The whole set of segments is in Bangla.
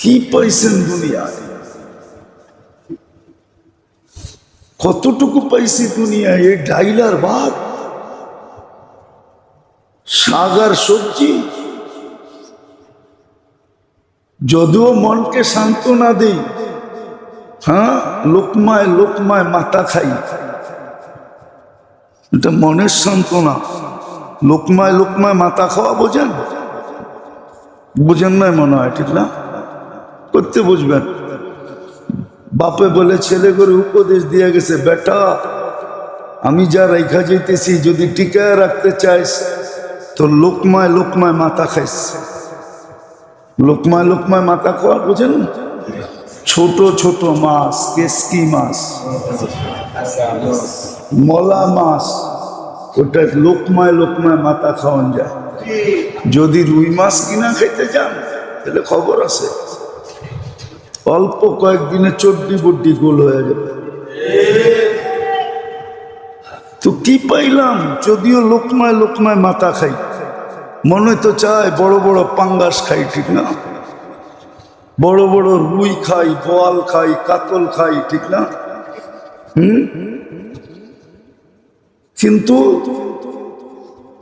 কি পাইছেন দুনিয়ায়? কতটুকু পাইছি দুনিয়ায়? এই ডাইলার ভাত? সাগার সবজি? যদিও মনকে সান্ত্বনা দেই হ্যাঁ লোকমায় লোকমায় মাথা খাই। এটা মনের সান্ত্বনা। লোকমায় লোকমায় মাথা খাওয়া বোঝেন? বোঝেন নাই মনে হয়, ঠিক না? করতে বুঝবেন। বাপে বলে ছেলে করে উপদেশ দিয়ে গেছে, বেটা, আমি যা রেখা যেতেছি যদি টিকায় রাখতে চাইস, তো লোকমায় লোকমায় মাথা খাইস। লোকমায় লোকমায় মাথা খাওয়া বুঝেন? ছোট ছোট মাছ, কেসকি মাছ, মলা মাছ, ওটা লোকমায় লোকমায় মাথা খাওয়ান যায়। যদি রুই মাছ কিনা খাইতে যান, তাহলে খবর আছে। অল্প কয়েকদিনে চড্ডি বড্ডি গোল হয়ে যাবে তো কি পাইলাম? যদিও লোকমায় লোকমায় মাথা খাই। মনে তো চায় বড় বড় পাঙ্গাস খাই, ঠিক না? বড় বড় রুই খাই, বোয়াল খাই, কাতল খাই, ঠিক না? হুম? কিন্তু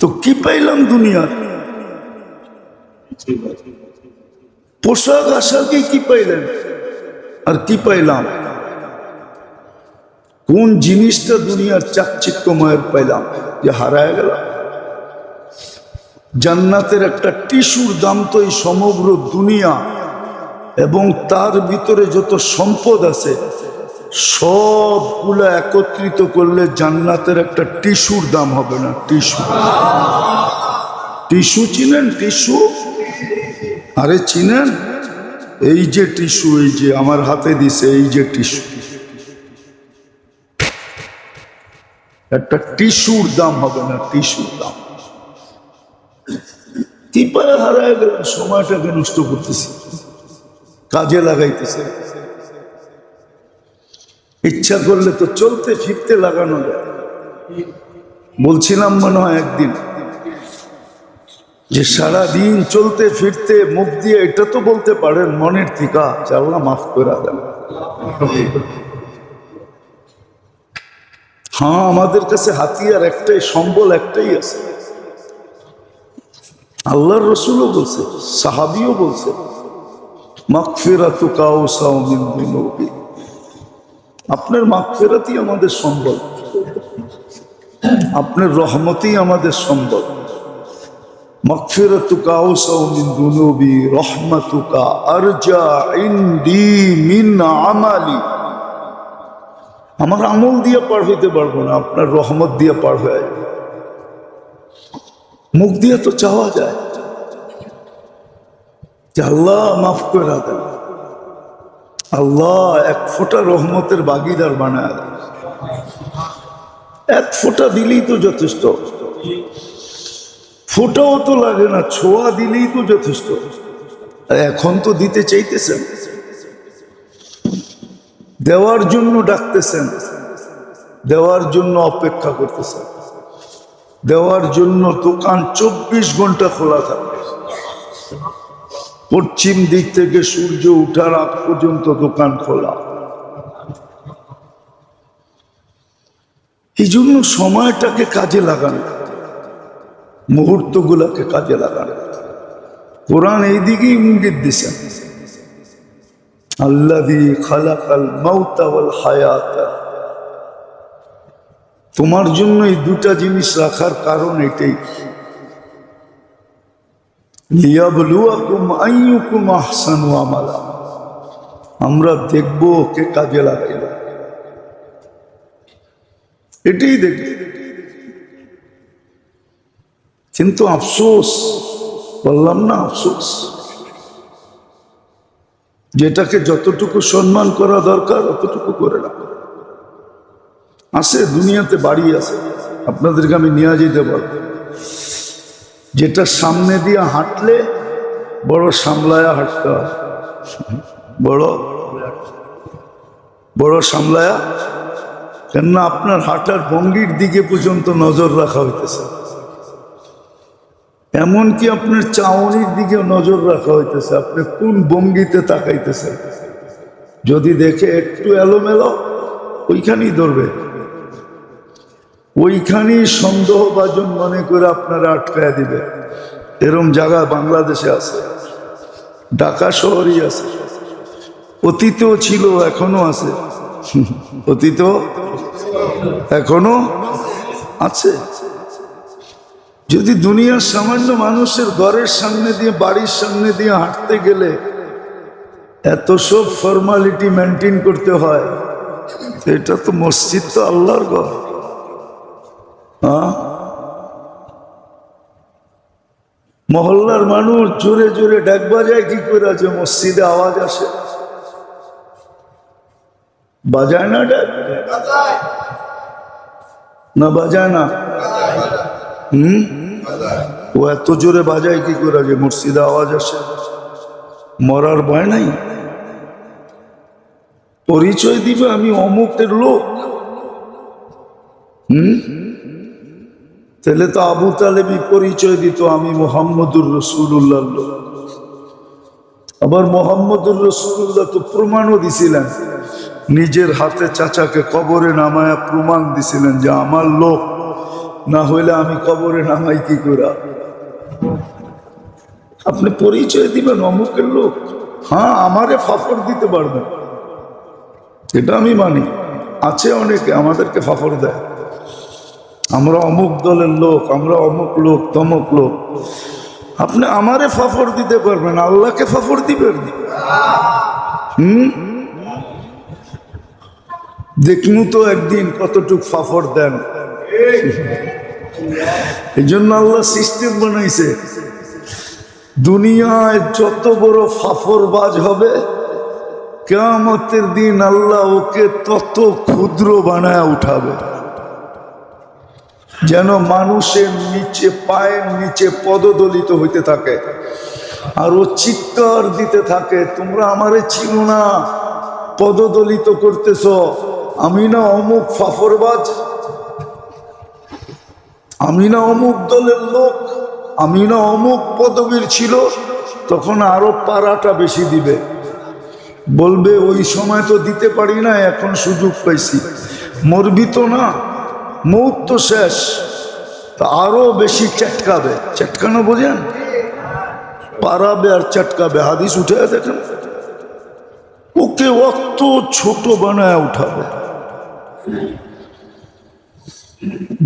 তো কি পাইলাম দুনিয়ার? পোশাক আশাকে কি পাইলেন? আর কি পাইলাম? কোন জিনিসটা দুনিয়ার চাকচিক্যময়ের পাইলাম? যে হারায় গেল। জান্নাতের একটা টিস্যুর দাম তো এই সমগ্র দুনিয়া এবং তার ভিতরে যত সম্পদ আছে, সবগুলো একত্রিত করলে জান্নাতের একটা টিস্যুর দাম হবে না, টিস্যু। টিস্যু চিনেন? টিস্যু? আরে চিনেন? এই যে টিস্যু, এই যে আমার হাতে দিছে, এই যে টিস্যু। একটা টিস্যুর দাম হবে না, টিস্যুর দাম। কি হারায় সময়টাকে নষ্ট করতেছি। কাজে লাগাইতেছে। ইচ্ছা করলে তো চলতে, ফিরতে লাগানো যায়। বলছিলাম মনে হয় একদিন যে সারা দিন চলতে ফিরতে মুখ দিয়ে এটা তো বলতে পারেন, মনের থিকা চাল্লা মাফ করে দেন। হ্যাঁ আমাদের কাছে হাতিয়ার একটাই, সম্বল একটাই আছে। আল্লাহর রসুলও বলছে, সাহাবিও বলছে আপনার মাকফেরাতই আমাদের সম্বল, আপনার রহমতই আমাদের সম্বল। আরজা আমার আমল দিয়ে পার হইতে পারব না, আপনার রহমত দিয়ে পার হয়ে যাবে। মুখ দিয়ে তো চাওয়া যায়। যে আল্লাহ মাফ করে দেন। আল্লাহ এক ফোঁটা রহমতের বাগিদার বানায় এক ফোঁটা দিলেই তো যথেষ্ট। ফোটাও তো লাগে না, ছোঁয়া দিলেই তো যথেষ্ট। এখন তো দিতে চাইতেছেন। দেওয়ার জন্য ডাকতেছেন। দেওয়ার জন্য অপেক্ষা করতেছেন। দেওয়ার জন্য দোকান চব্বিশ ঘণ্টা খোলা থাকে। পশ্চিম দিক থেকে সূর্য উঠার আগ পর্যন্ত দোকান খোলা। এই জন্য সময়টাকে কাজে লাগানো। মুহূর্তগুলোকে কাজে লাগানো। কোরআন এই দিকেই ইঙ্গিত দিছেন হায়াতা। তোমার জন্য এই দুটা জিনিস রাখার কারণ এটাই। আমরা দেখব কে কাজে লাগাইল। এটাই দেখব। কিন্তু আফসোস, বললাম না আফসোস। যেটাকে যতটুকু সম্মান করা দরকার, অতটুকু করে না আছে, দুনিয়াতে বাড়ি আছে। আপনাদেরকে আমি নিয়ে যেতে পারব যেটা সামনে দিয়ে হাঁটলে বড় সামলায়া হাঁটতে হয়। বড় বড় সামলায়া, কেননা আপনার হাঁটার ভঙ্গির দিকে পর্যন্ত নজর রাখা হইতেছে। এমনকি আপনার চাউনির দিকে নজর রাখা হইতেছে, আপনি কোন ভঙ্গিতে তাকাইতেছেন? যদি দেখে একটু এলোমেলো, ওইখানেই ধরবে। ওইখানেই সন্দেহভাজন মনে করে আপনারা আটকায় দিবে। এরম জায়গা বাংলাদেশে আছে, ঢাকা শহরই আছে। অতীতেও ছিল, এখনও আছে। অতীত এখনও আছে। যদি দুনিয়ার সামান্য মানুষের ঘরের সামনে দিয়ে, বাড়ির সামনে দিয়ে হাঁটতে গেলে এত সব ফর্মালিটি মেনটেন করতে হয়, এটা তো মসজিদ তো আল্লাহর ঘর। হ্যাঁ? মহল্লার মানুষ জোরে জোরে ডাক বাজায়, কি করে যে মসজিদে আওয়াজ আসে। বাজায় না ডাক? না বাজায় না? হুম? ও এত জোরে বাজায় কি করে যে আওয়াজ আসে? মরার ভয় নাই? পরিচয় দিবে আমি অমুকের লোক। হুম? তাহলে তো আবু তালেবি পরিচয় দিত আমি মোহাম্মদুর রসুল্লাহ লোক। আবার মোহাম্মদুর রসুল্লাহ তো প্রমাণও দিছিলেন। নিজের হাতে চাচাকে কবরে নামায়া প্রমাণ দিছিলেন যে আমার লোক না হইলে আমি কবরে নামাই কি করে? আপনি পরিচয় দিবেন অমুকের লোক। হ্যাঁ আমারে ফাফর দিতে পারবেন। এটা আমি মানি। আছে অনেকে আমাদেরকে ফাফর দেয়। আমরা অমুক দলের লোক, আমরা অমুক লোক, তমুক লোক। আপনি আমারে ফাফর দিতে পারবেন, আল্লাহকে ফাফর দিবেন? হুম? দেখনু তো একদিন কতটুক ফাফর দেন। এই জন্য আল্লাহ সিস্টেম বানাইছে। দুনিয়ায় যত বড় ফাফর বাজ হবে, কেয়ামতের দিন আল্লাহ ওকে তত ক্ষুদ্র বানায় উঠাবে। যেন মানুষের নিচে পায়ের নিচে পদদলিত হইতে থাকে, আর ও চিৎকার দিতে থাকে, তোমরা আমারে ছিল না, পদদলিত করতেছ, আমি না অমুক ফাফরবাজ? আমি না অমুক দলের লোক, আমি না অমুক পদবীর ছিল, তখন আরও পাড়াটা বেশি দিবে। বলবে, ওই সময় তো দিতে পারি না, এখন সুযোগ পাইছি। মরবি তো না, মৌত তো শেষ, তা আরও বেশি চটকাবে। চটকানো বোঝেন? পারাবে আর চটকাবে, হাদিস উঠে দেখেন। ওকে অত ছোট বানায় উঠাবে।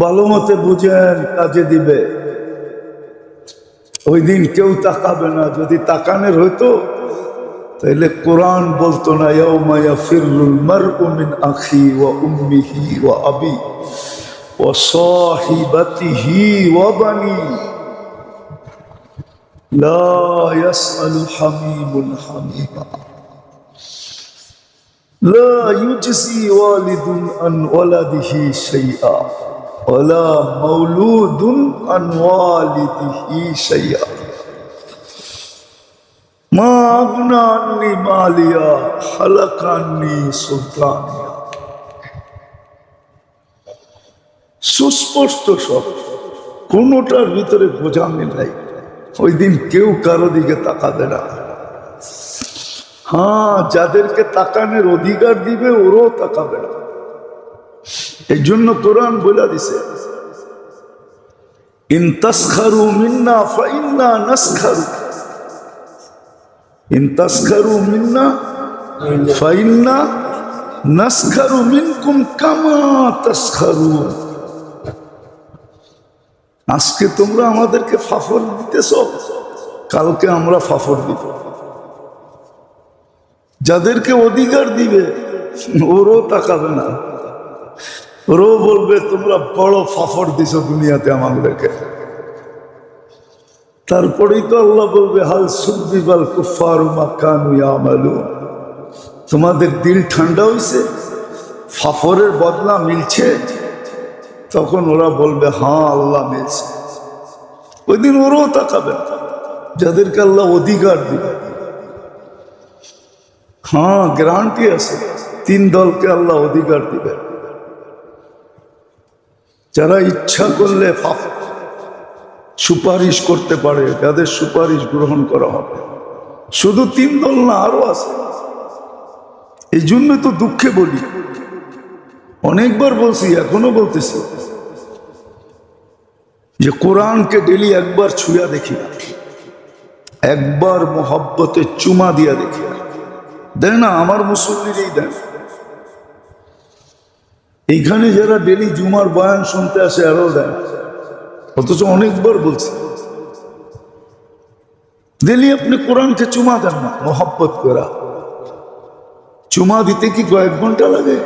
ভালো মতে বুঝেন কাজে দিবে ওই দিন কেউ তাকাবে না যদি তাকানের হইতো তাইলে কোরআন বলতো না ইয়াউমা ইয়াফিরুল মারউ মিন আখি ওয়া উম্মিহি ওয়া আবি ওয়া সাহিবাতিহি ওয়া বানি লা ইয়াসআলু হামিমুন হামিমা لا يجزي والد عن ولده شيئا ولا مولود عن والده شيئا ما أغنى عني ماليا حلق عني سلطانيا সুস্পষ্ট সব কোনোটার ভিতরে বোঝামি নাই ওই দিন কেউ কারো দিকে তাকাবে না হ্যাঁ যাদেরকে তাকানোর অধিকার দিবে, ওরও তাকাবে না। এই জন্য কোরআন বলে দিছে মিন্না ফাইন্না মিন্না ফাইন্না মিনকুম আজকে তোমরা আমাদেরকে ফাফর দিতেছ, কালকে আমরা ফাফর দিব। যাদেরকে অধিকার দিবে, ওরও তাকাবে না। ওরও বলবে, তোমরা বড় ফাফর দিছ দুনিয়াতে আমাদেরকে। তারপরেই তো আল্লাহ বলবে, হাল সুবিবাল কুফার মাকানু তোমাদের দিল ঠান্ডা হয়েছে ফাফরের বদলা মিলছে। তখন ওরা বলবে হ্যাঁ আল্লাহ মিলছে। ওই দিন ওরও তাকাবে, যাদেরকে আল্লাহ অধিকার দিবে। হ্যাঁ গ্যারান্টি আছে। তিন দলকে আল্লাহ অধিকার দিবে। যারা ইচ্ছা করলে সুপারিশ করতে পারে তাদের সুপারিশ গ্রহণ করা হবে। শুধু তিন দল না, আরও আছে। এই জন্য তো দুঃখে বলি। অনেকবার বলছি, এখনও বলতেছি। যে কোরআনকে ডেলি একবার ছুঁয়া দেখি একবার মোহব্বতে চুমা দিয়া দেখি না দেয় না, আমার মুসল্লিরই দেন এইখানে যারা ডেলি জুমার বয়ান শুনতে আসে, আরও দেয়। অথচ অনেকবার বলছে, ডেলি আপনি কোরআনকে চুমা দেন না, মোহব্বত করা। চুমা দিতে কি কয়েক ঘণ্টা লাগে?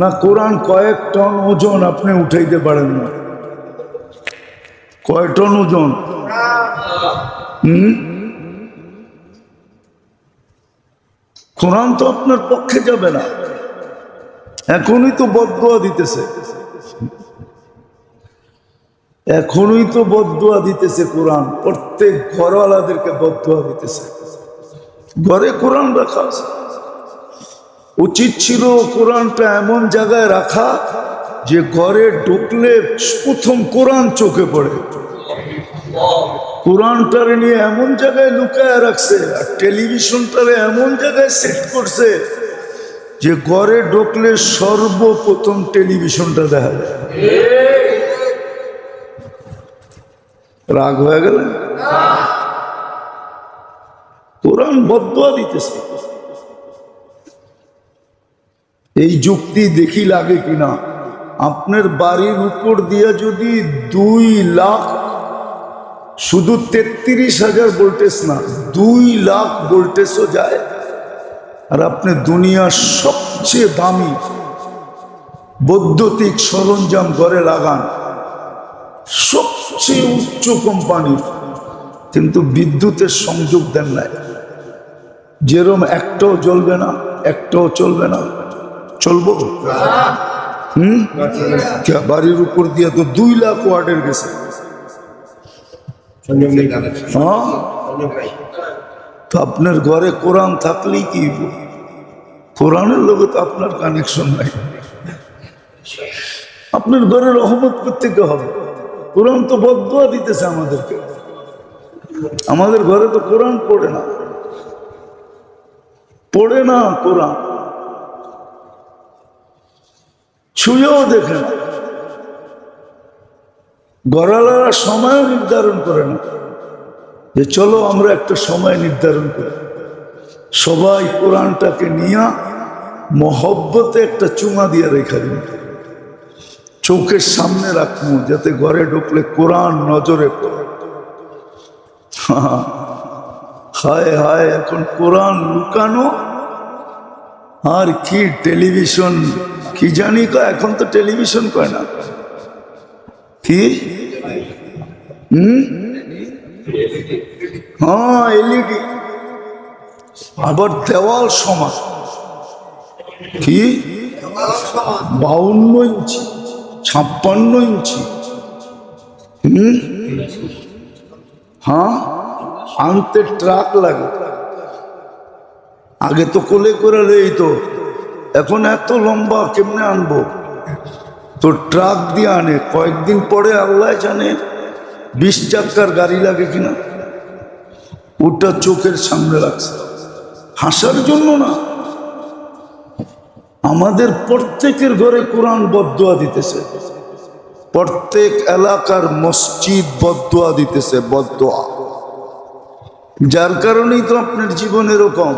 না, কোরআন কয়েক টন ওজন আপনি উঠাইতে পারেন না। কয় টন ওজন? হুম? কোরআন তো আপনার পক্ষে যাবে না। এখনই তো বদুয়া দিতেছে। এখনই তো বদুয়া দিতেছে কোরআন। প্রত্যেক ঘরওয়ালাদেরকে বদুয়া দিতেছে। ঘরে কোরআন রাখা আছে। উচিত ছিল কোরআনটা এমন জায়গায় রাখা যে ঘরে ঢুকলে প্রথম কোরআন চোখে পড়ে। কোরআনটারে নিয়ে এমন জায়গায় লুকায় রাখছে, আর টেলিভিশনটারে এমন জায়গায় সেট করছে যে ঘরে ঢুকলে সর্বপ্রথম টেলিভিশনটা দেখা রাগ হয়ে গেল? কোরআন বদুয়া দিতেছে। এই যুক্তি দেখি লাগে কিনা? আপনার বাড়ির উপর দিয়ে যদি দুই লাখ শুধু তেত্রিশ হাজার ভোল্টেজ না, দুই লাখ ভোল্টেজও যায়। আর আপনি দুনিয়ার সবচেয়ে দামি বৈদ্যুতিক সরঞ্জাম ঘরে লাগান, সবচেয়ে উচ্চ কোম্পানির। কিন্তু বিদ্যুতের সংযোগ দেন নাই। যেরম একটাও জ্বলবে না, একটাও চলবে না। চলবো? হুম? বাড়ির উপর দিয়ে তো দুই লাখ ওয়ার্ডের গেছে। তো আপনার ঘরে কোরআন থাকলেই কি? কোরআনের লোকে তো আপনার কানেকশন নাই। আপনার ঘরে রহমত থেকে হবে? কোরআন তো বদুয়া দিতেছে আমাদেরকে। আমাদের ঘরে তো কোরআন পড়ে না। পড়ে না কোরআন। ছুঁয়েও দেখে না। গড়ালারা সময় নির্ধারণ করে না। যে চলো আমরা একটা সময় নির্ধারণ করি। সবাই কোরআনটাকে নিয়ে মহব্বতে একটা চুমা দিয়ে রেখা দিন। চোখের সামনে রাখব যাতে ঘরে ঢুকলে কোরআন নজরে পড়ে। হায় হায়, এখন কোরআন লুকানো? আর কি টেলিভিশন? কি জানি এখন তো টেলিভিশন কয় না। কি? হুম? হ্যাঁ এলইডি। আবার দেওয়াল সমান। কি? বাউন্ন ইঞ্চি, ছাপ্পান্ন ইঞ্চি। হ্যাঁ আনতে ট্রাক লাগে। আগে তো কোলে করে লেই তো। এখন এত লম্বা কেমনে আনব? তো ট্রাক দিয়ে আনে। কয়েকদিন পরে আল্লাহ জানে বিশ চাক্কার গাড়ি লাগে কিনা। ওটা চোখের সামনে রাখছে। হাসার জন্য না। আমাদের প্রত্যেকের ঘরে কোরআন বদুয়া দিতেছে। প্রত্যেক এলাকার মসজিদ বদুয়া দিতেছে বদুয়া যার কারণেই তো আপনার জীবন এরকম।